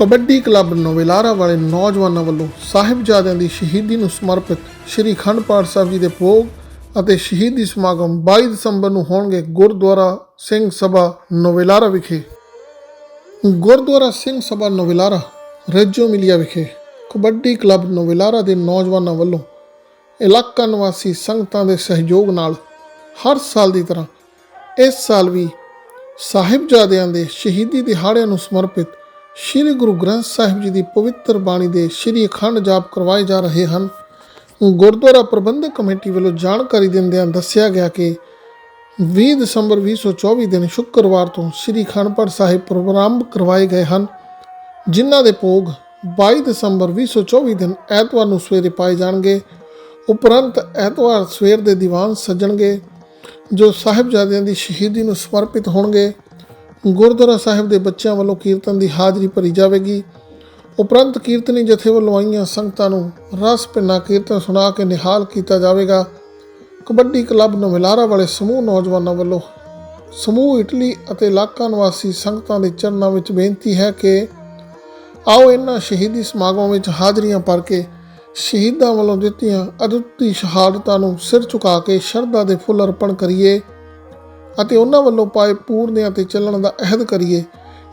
Kabaddi club ਨੋਵੇਲਾਰਾ ਵਾਲੇ ਨੌਜਵਾਨਾਂ ਵੱਲੋਂ ਸਾਹਿਬਜ਼ਾਦਿਆਂ ਦੀ ਸ਼ਹੀਦੀ ਨੂੰ ਸਮਰਪਿਤ ਸ੍ਰੀ ਅਖੰਡ ਪਾਠ ਸਾਹਿਬ ਜੀ ਦੇ ਭੋਗ ਅਤੇ ਸ਼ਹੀਦੀ ਸਮਾਗਮ 22 ਦਸੰਬਰ ਨੂੰ ਹੋਣਗੇ ਗੁਰਦੁਆਰਾ ਸਿੰਘ ਸਭਾ ਨੋਵੇਲਾਰਾ ਵਿਖੇ। ਗੁਰਦੁਆਰਾ ਸਿੰਘ ਸਭਾ ਨੋਵੇਲਾਰਾ, ਰਜੋ ਮਿਲਿਆ ਵਿਖੇ ਕਬੱਡੀ ਕਲੱਬ ਨੋਵੇਲਾਰਾ ਦੇ ਨੌਜਵਾਨਾਂ ਵੱਲੋਂ ਇਲਾਕਾ ਨਿਵਾਸੀ ਸੰਗਤਾਂ ਦੇ ਸਹਿਯੋਗ ਨਾਲ ਹਰ ਸਾਲ ਦੀ ਤਰ੍ਹਾਂ ਇਸ ਸਾਲ ਵੀ ਸਾਹਿਬਜ਼ਾਦਿਆਂ ਦੇ ਸ਼ਹੀਦੀ ਦਿਹਾੜਿਆਂ ਨੂੰ ਸਮਰਪਿਤ ਸ੍ਰੀ ਗੁਰੂ ਗ੍ਰੰਥ ਸਾਹਿਬ ਜੀ ਦੀ ਪਵਿੱਤਰ ਬਾਣੀ ਦੇ ਸ੍ਰੀ ਅਖੰਡ ਜਾਪ ਕਰਵਾਏ ਜਾ ਰਹੇ ਹਨ। ਗੁਰਦੁਆਰਾ ਪ੍ਰਬੰਧਕ ਕਮੇਟੀ ਵੱਲੋਂ ਜਾਣਕਾਰੀ ਦਿੰਦਿਆਂ ਦੱਸਿਆ ਗਿਆ ਕਿ 20 ਦਸੰਬਰ 2024 ਦਿਨ ਸ਼ੁੱਕਰਵਾਰ ਤੋਂ ਸ੍ਰੀ ਅਖੰਡ ਸਾਹਿਬ ਪ੍ਰਾਰੰਭ ਕਰਵਾਏ ਗਏ ਹਨ, ਜਿਨ੍ਹਾਂ ਦੇ ਭੋਗ 22 ਦਸੰਬਰ 2024 ਦਿਨ ਐਤਵਾਰ ਨੂੰ ਸਵੇਰੇ ਪਾਏ ਜਾਣਗੇ। ਉਪਰੰਤ ਐਤਵਾਰ ਸਵੇਰ ਦੇ ਦੀਵਾਨ ਸੱਜਣਗੇ, ਜੋ ਸਾਹਿਬਜ਼ਾਦਿਆਂ ਦੀ ਸ਼ਹੀਦੀ ਨੂੰ ਸਮਰਪਿਤ ਹੋਣਗੇ। ਗੁਰਦੁਆਰਾ ਸਾਹਿਬ ਦੇ ਬੱਚਿਆਂ ਵੱਲੋਂ ਕੀਰਤਨ ਦੀ ਹਾਜ਼ਰੀ ਭਰੀ ਜਾਵੇਗੀ। ਉਪਰੰਤ ਕੀਰਤਨੀ ਜਥੇ ਵੱਲੋਂ ਆਈਆਂ ਸੰਗਤਾਂ ਨੂੰ ਰਸ ਭਿੰਨਾ ਕੀਰਤਨ ਸੁਣਾ ਕੇ ਨਿਹਾਲ ਕੀਤਾ ਜਾਵੇਗਾ। ਕਬੱਡੀ ਕਲੱਬ ਨਵਿਲਾਰਾ ਵਾਲੇ ਸਮੂਹ ਨੌਜਵਾਨਾਂ ਵੱਲੋਂ ਸਮੂਹ ਇਟਲੀ ਅਤੇ ਇਲਾਕਾ ਨਿਵਾਸੀ ਸੰਗਤਾਂ ਦੇ ਚਰਨਾਂ ਵਿੱਚ ਬੇਨਤੀ ਹੈ ਕਿ ਆਓ ਇਹਨਾਂ ਸ਼ਹੀਦੀ ਸਮਾਗਮਾਂ ਵਿੱਚ ਹਾਜ਼ਰੀਆਂ ਭਰ ਕੇ ਸ਼ਹੀਦਾਂ ਵੱਲੋਂ ਦਿੱਤੀਆਂ ਅਦੁੱਤੀ ਸ਼ਹਾਦਤਾਂ ਨੂੰ ਸਿਰ ਝੁਕਾ ਕੇ ਸ਼ਰਧਾ ਦੇ ਫੁੱਲ ਅਰਪਣ ਕਰੀਏ। ਅਤੇ ਉਹਨਾਂ ਵੱਲੋਂ ਪਾਏ ਪੂਰਨਿਆਂ ਅਤੇ ਚੱਲਣ ਦਾ ਅਹਿਦ ਕਰੀਏ।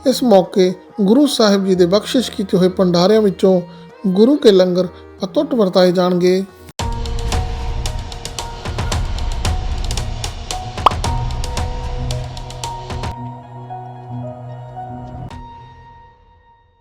ਇਸ ਮੌਕੇ ਗੁਰੂ ਸਾਹਿਬ ਜੀ ਦੇ ਬਖਸ਼ਿਸ਼ ਕੀਤੇ ਹੋਏ ਭੰਡਾਰਿਆਂ ਵਿੱਚੋਂ ਗੁਰੂ ਕੇ ਲੰਗਰ ਅਤੁੱਟ ਵਰਤਾਏ ਜਾਣਗੇ।